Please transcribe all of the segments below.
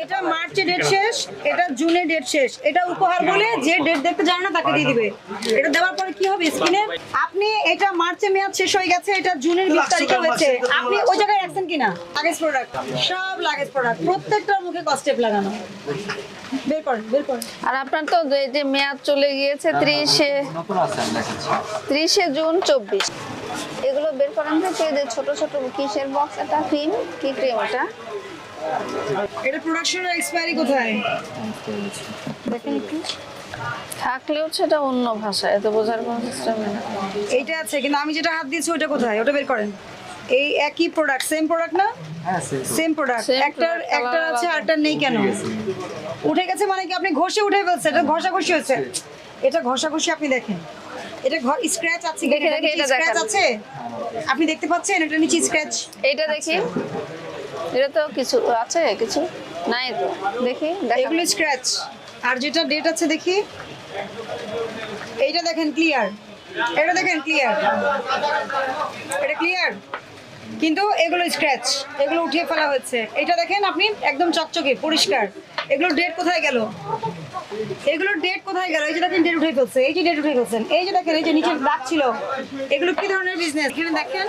এটা মার্চে ডেট শেষ এটা জুনে ডেট শেষ। এটা উপহার বলে যে ডেট দেখতে জানে না তাকে দিয়ে দিবে। এটা দেওয়ার পরে কি হবে স্কিনে আপনি এটা মার্চে মেয়াদ শেষ হয়ে গেছে এটা জুনের বিশ তারিখে হয়েছে। আপনি ওই জায়গায় রাখছেন কিনা? লাগেজ প্রোডাক্ট সব লাগেজ প্রোডাক্ট প্রত্যেকটার মুখে কস্টেপ লাগানো। বের করেন বের করেন। আর আপনার তো এই যে মেয়াদ চলে গিয়েছে ত্রিশে ত্রিশে জুন চব্বিশ। এগুলো বের থেকে যে ছোট ছোট কিসের বক্স একটা ক্রিম কি ক্রিম এটা? এটা প্রোডাকশনের এক্সপায়ারি কোথায়? দেখেন একটু। থাকলেও সেটা অন্য ভাষা এত বোঝার কোনো সিস্টেম নেই। এইটা আছে কিন্তু আমি যেটা হাত দিয়েছি ওটা কোথায়? ওটা বের করেন। এই একই প্রোডাক্ট সেম প্রোডাক্ট না? হ্যাঁ সেম প্রোডাক্ট একটার একটার আছে। আরটার নেই কেন? উঠে গেছে। মানে কি আপনি ঘষে উঠে ফেলছেন? এটা ঘষাঘষি হয়েছে। এটা ঘষাঘষি আপনি দেখেন। এটা স্ক্র্যাচ আছে দেখে দেখে এটা স্ক্র্যাচ আছে? আপনি দেখতে পাচ্ছেন? এটা নিচে স্ক্র্যাচ এইটা দেখি। এটা তো কিছু আছে কিছু নাই তো। দেখি। এগুলো স্ক্র্যাচ আর যেটা ডেট আছে দেখি। এইটা দেখেন ক্লিয়ার এটা দেখেন ক্লিয়ার এটা ক্লিয়ার কিন্তু এগুলো স্ক্র্যাচ এগুলো উঠিয়ে ফেলা হয়েছে। এটা দেখেন আপনি একদম চকচকে পরিষ্কার। এগুলো ডেট কোথায় গেল? এগুলোর ডেট কোথায় গেল? এই যে দেখেন ডেট উঠে ফেলছে এই যে ডেট উঠে ফেলছেন। এই যে দেখেন এই যে নিচে দাগ ছিল। এগুলো কি ধরনের বিজনেস এখানে দেখেন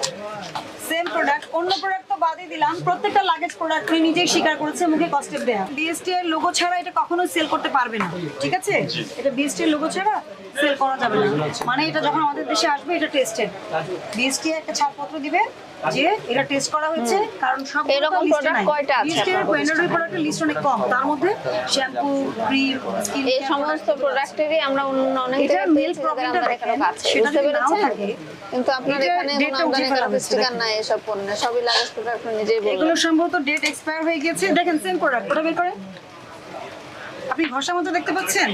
সেম প্রোডাক্ট অন্য প্রোডাক্ট তো বাদই দিলাম। প্রত্যেকটা লাগেজ প্রোডাক্ট উনি নিজেই স্বীকার করেছে মুখে কস্টেপ দেয়া। বিএসটি এর লোগো ছাড়া এটা কখনোই সেল করতে পারবে না ঠিক আছে? এটা বিএসটি এর লোগো ছাড়া সেল করা যাবে না। মানে এটা যখন আমাদের দেশে আসবে এটা টেস্টেড বিএসটি একটা ছাড়পত্র দিবে যে এটা টেস্ট করা হয়েছে কারণ সব এরকম product কয়টা আছে? ব্র্যান্ডেড প্রোডাক্টের লিস্ট অনেক কম। তার মধ্যে শ্যাম্পু ক্রিম স্কিন এই সমস্ত প্রোডাক্টেরই আমরা অন্য অনেক এটা দেখেন, সেটা যদি নাও থাকে, কিন্তু আপনার এখানে আমদানি করা স্টিকার দেখেন। এসব পণ্য সবই নিজেই এগুলো সম্ভবত ডেট এক্সপায়ার হয়ে গেছে দেখেন সেম প্রোডাক্ট ওটা বের করেন। আপনি ঘষার মতো দেখতে পাচ্ছেন?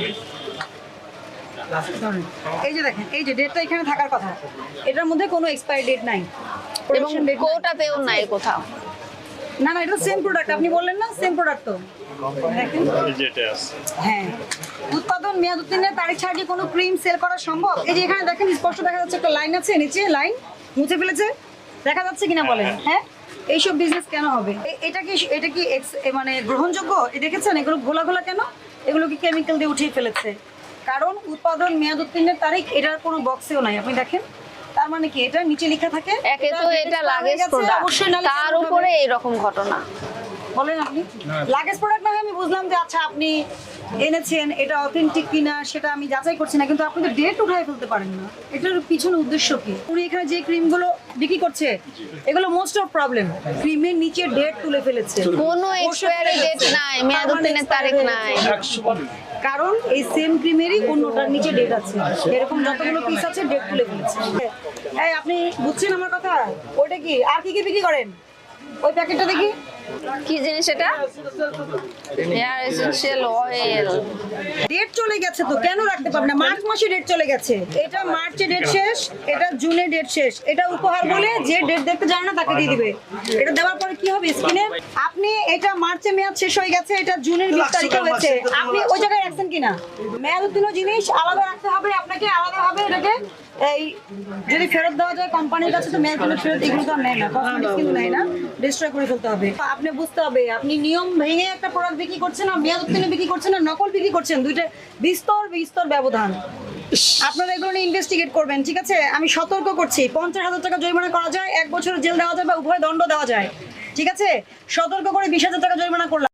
এই যে দেখেন এই যে ডেটটা এখানে থাকার কথা। এটার মধ্যে কোনো এক্সপায়ার ডেট নাই। এবং নাই। কোটাতেও নাই কোথাও। না না এটা সেম প্রোডাক্ট আপনি বললেন না সেম প্রোডাক্ট তো। দেখেন। যেটা আছে। হ্যাঁ। উৎপাদন মেয়াদ উত্তীর্ণের তারিখ ছাড়া কি কোনো ক্রিম সেল করা সম্ভব? এই যে এখানে দেখেন স্পষ্ট দেখা যাচ্ছে একটা লাইন আছে নিচে লাইন মুছে ফেলেছে। দেখা যাচ্ছে কিনা বলেন। হ্যাঁ? এইসব বিজনেস কেন হবে? এটা কি এটা কি মানে গ্রহণযোগ্য? দেখেছেন? এগুলো ঘোলা ঘোলা কেন? এগুলো কি কেমিক্যাল দিয়ে উঠিয়ে ফেলেছে? কারণ উৎপাদন মেয়াদ উত্তীর্ণের তারিখ এটার কোনো বক্সেও নাই। আপনি দেখেন তার মানে কি? এটা নিচে লেখা থাকে। একে তো এটা লাগেজ প্রোডাক্ট তার উপরে এই এরকম ঘটনা। বলেন আপনি। লাগেজ প্রোডাক্ট না আমি বুঝলাম যে আচ্ছা আপনি এনেছেন এটা অথেন্টিক কিনা সেটা আমি যাচাই করছি না কিন্তু আপনি তো ডেট উঠায় ফেলতে পারেন না। এটার পিছনে উদ্দেশ্য কি? উনি এখানে যে ক্রিমগুলো বিক্রি করছে এগুলো মোস্ট অফ প্রবলেম ক্রিমের নিচে ডেট তুলে ফেলেছে। কোনো এক্সপায়ারি ডেট নাই। মেয়াদ মানে উত্তীর্ণের তারিখ নাই। কারণ এই সেম ক্রিমেরই অন্যটার নিচে ডেট আছে। এরকম যতগুলো পিস আছে ডেট তুলে ফেলেছে। এই আপনি বুঝছেন আমার কথা? ওইটা কি? আর কি কি বিক্রি করেন? ওই প্যাকেটটা দেখি। কি জিনিস এটা? হেয়ার এসেন্সিয়াল অয়েল ডেট চলে গেছে তো কেন রাখতে পারবে না? মার্চ মাসে ডেট চলে গেছে। এটা মার্চে ডেট শেষ এটা জুনে ডেট শেষ। এটা উপহার বলে যে ডেট দেখতে জানে না তাকে দিয়ে দিবে। এটা দেওয়ার পরে কি হবে স্কিনে? আপনি এটা মার্চে মেয়াদ শেষ হয়ে গেছে এটা জুনের বিশ তারিখে হয়েছে। আপনি ওই জায়গায় রাখছেন কিনা? মেয়াদ উত্তীর্ণ জিনিস আলাদা রাখতে হবে আপনাকে আলাদা হবে এটাকে এই যদি ফেরত দেওয়া যায় কোম্পানির কাছে তো মেয়াদ ফেরত এগুলো তো নেয় না। কসমেটিক্স কিন্তু নেয় না ডিস্ট্রয় করে ফেলতে হবে। আপনি বুঝতে হবে, আপনি নিয়ম ভেঙে একটা প্রোডাক্ট বিক্রি করছেন না মেয়াদ উত্তীর্ণ বিক্রি করছেন না নকল বিক্রি করছেন, দুইটা বিস্তর বিস্তর ব্যবধান। আপনারা এগুলো নিয়ে ইনভেস্টিগেট করবেন, ঠিক আছে? আমি সতর্ক করছি, পঞ্চাশ হাজার টাকা জরিমানা করা যায়, এক বছর জেল দেওয়া যায় বা উভয় দণ্ড দেওয়া যায়, ঠিক আছে? সতর্ক করে বিশ হাজার টাকা জরিমানা করলাম।